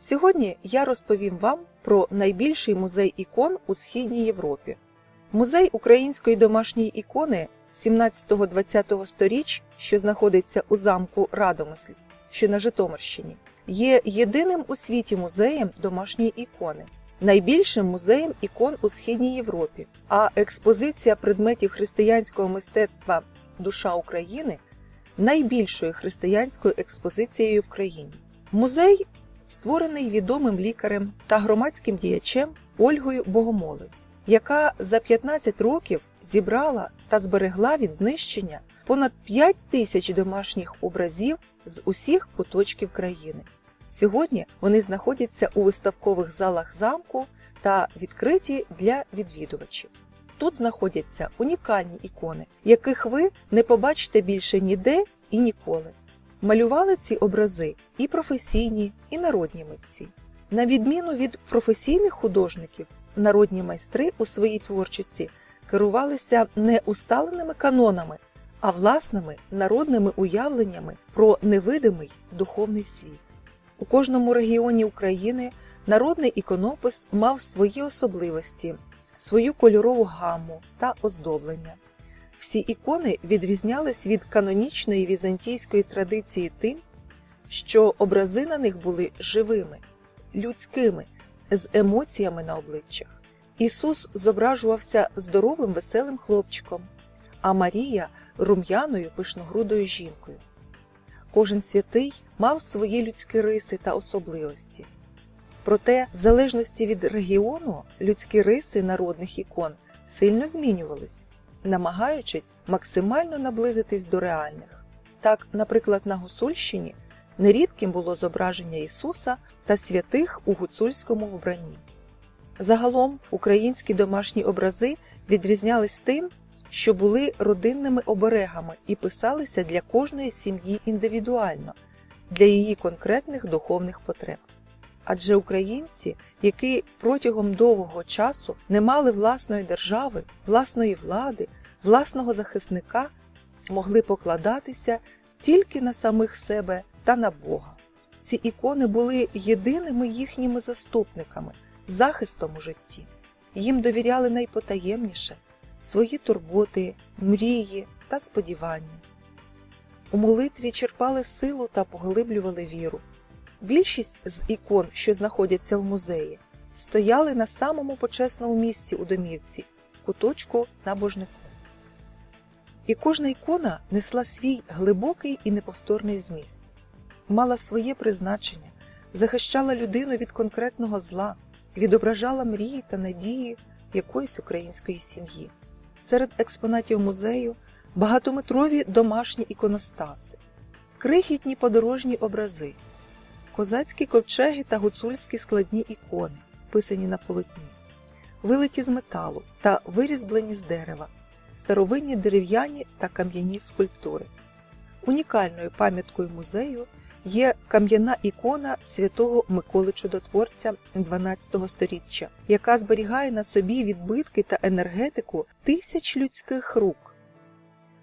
Сьогодні я розповім вам про найбільший музей ікон у Східній Європі. Музей української домашньої ікони 17-20 сторіч, що знаходиться у замку Радомисль, що на Житомирщині, є єдиним у світі музеєм домашньої ікони, найбільшим музеєм ікон у Східній Європі, а експозиція предметів християнського мистецтва Душа України найбільшою християнською експозицією в країні. Музей створений відомим лікарем та громадським діячем Ольгою Богомолець, яка за 15 років зібрала та зберегла від знищення понад 5 тисяч домашніх образів з усіх куточків країни. Сьогодні вони знаходяться у виставкових залах замку та відкриті для відвідувачів. Тут знаходяться унікальні ікони, яких ви не побачите більше ніде і ніколи. Малювали ці образи і професійні, і народні митці. На відміну від професійних художників, народні майстри у своїй творчості керувалися не усталеними канонами, а власними народними уявленнями про невидимий духовний світ. У кожному регіоні України народний іконопис мав свої особливості, свою кольорову гаму та оздоблення. Всі ікони відрізнялись від канонічної візантійської традиції тим, що образи на них були живими, людськими, з емоціями на обличчях. Ісус зображувався здоровим веселим хлопчиком, а Марія рум'яною пишногрудою жінкою. Кожен святий мав свої людські риси та особливості. Проте, в залежності від регіону, людські риси народних ікон сильно змінювались намагаючись максимально наблизитись до реальних. Так, наприклад, на Гуцульщині нерідким було зображення Ісуса та святих у гуцульському вбранні. Загалом українські домашні образи відрізнялись тим, що були родинними оберегами і писалися для кожної сім'ї індивідуально, для її конкретних духовних потреб. Адже українці, які протягом довгого часу не мали власної держави, власної влади, власного захисника, могли покладатися тільки на самих себе та на Бога. Ці ікони були єдиними їхніми заступниками, захистом у житті. Їм довіряли найпотаємніше свої турботи, мрії та сподівання. У молитві черпали силу та поглиблювали віру. Більшість з ікон, що знаходяться в музеї, стояли на самому почесному місці у домівці, в куточку набожнику. І кожна ікона несла свій глибокий і неповторний зміст, мала своє призначення, захищала людину від конкретного зла, відображала мрії та надії якоїсь української сім'ї. Серед експонатів музею багатометрові домашні іконостаси, крихітні подорожні образи козацькі ковчеги та гуцульські складні ікони, писані на полотні, вилиті з металу та вирізблені з дерева, старовинні дерев'яні та кам'яні скульптури. Унікальною пам'яткою музею є кам'яна ікона святого Миколи Чудотворця XII століття, яка зберігає на собі відбитки та енергетику тисяч людських рук.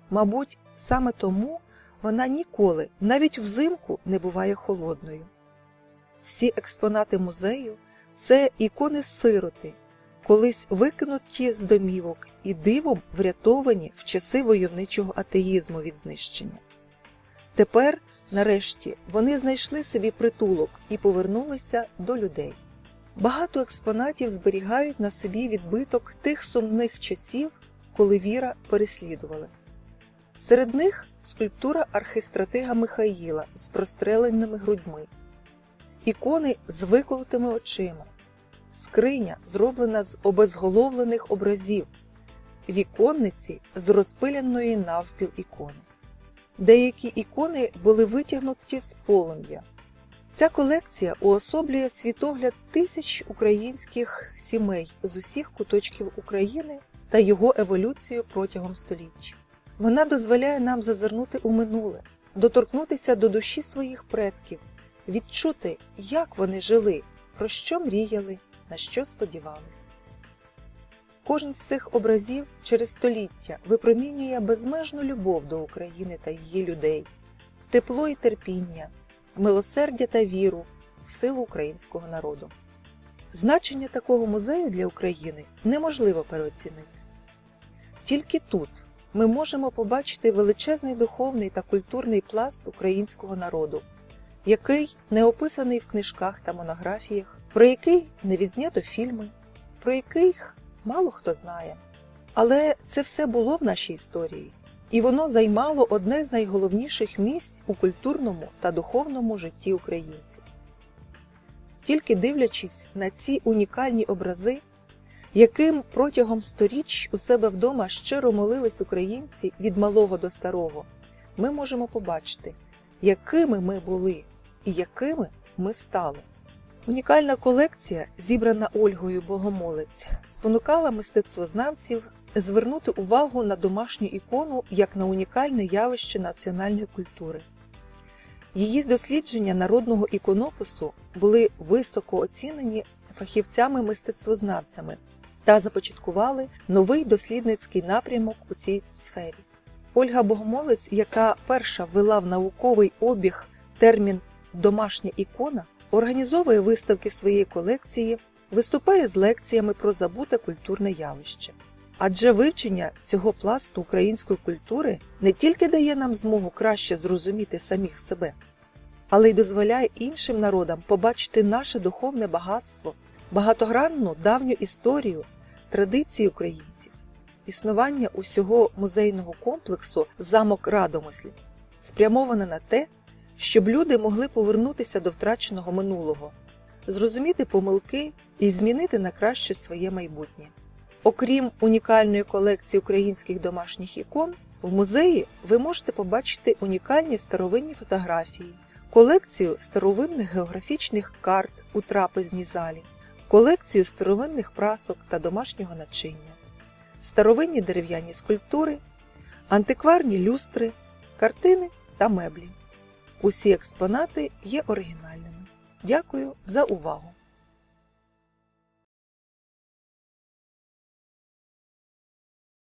Мабуть, саме тому вона ніколи, навіть взимку, не буває холодною. Всі експонати музею це ікони сироти, колись викинуті з домівок і дивом врятовані в часи войовничого атеїзму від знищення. Тепер, нарешті, вони знайшли собі притулок і повернулися до людей. Багато експонатів зберігають на собі відбиток тих сумних часів, коли віра переслідувалась. Серед них скульптура архистратига Михаїла з простреленими грудьми ікони з виколотими очима, скриня, зроблена з обезголовлених образів, віконниці з розпиляної навпіл ікони. Деякі ікони були витягнуті з полум'я. Ця колекція уособлює світогляд тисяч українських сімей з усіх куточків України та його еволюцію протягом століть. Вона дозволяє нам зазирнути у минуле, доторкнутися до душі своїх предків відчути, як вони жили, про що мріяли, на що сподівались. Кожен з цих образів через століття випромінює безмежну любов до України та її людей, тепло і терпіння, милосердя та віру, силу українського народу. Значення такого музею для України неможливо переоцінити. Тільки тут ми можемо побачити величезний духовний та культурний пласт українського народу, який не описаний в книжках та монографіях, про який не відзнято фільми, про яких мало хто знає. Але це все було в нашій історії, і воно займало одне з найголовніших місць у культурному та духовному житті українців. Тільки дивлячись на ці унікальні образи, яким протягом сторіч у себе вдома щиро молились українці від малого до старого, ми можемо побачити, якими ми були і якими ми стали. Унікальна колекція, зібрана Ольгою Богомолець, спонукала мистецтвознавців звернути увагу на домашню ікону як на унікальне явище національної культури. Її дослідження народного іконопису були високо оцінені фахівцями-мистецтвознавцями та започаткували новий дослідницький напрямок у цій сфері. Ольга Богомолець, яка перша ввела в науковий обіг термін домашня ікона, організовує виставки своєї колекції, виступає з лекціями про забуте культурне явище. Адже вивчення цього пласту української культури не тільки дає нам змогу краще зрозуміти самих себе, але й дозволяє іншим народам побачити наше духовне багатство, багатогранну давню історію, традиції українців, існування усього музейного комплексу замок Радомислів, спрямоване на те, щоб люди могли повернутися до втраченого минулого, зрозуміти помилки і змінити на краще своє майбутнє. Окрім унікальної колекції українських домашніх ікон, в музеї ви можете побачити унікальні старовинні фотографії, колекцію старовинних географічних карт у трапезній залі, колекцію старовинних прасок та домашнього начиння, старовинні дерев'яні скульптури, антикварні люстри, картини та меблі. Усі експонати є оригінальними. Дякую за увагу!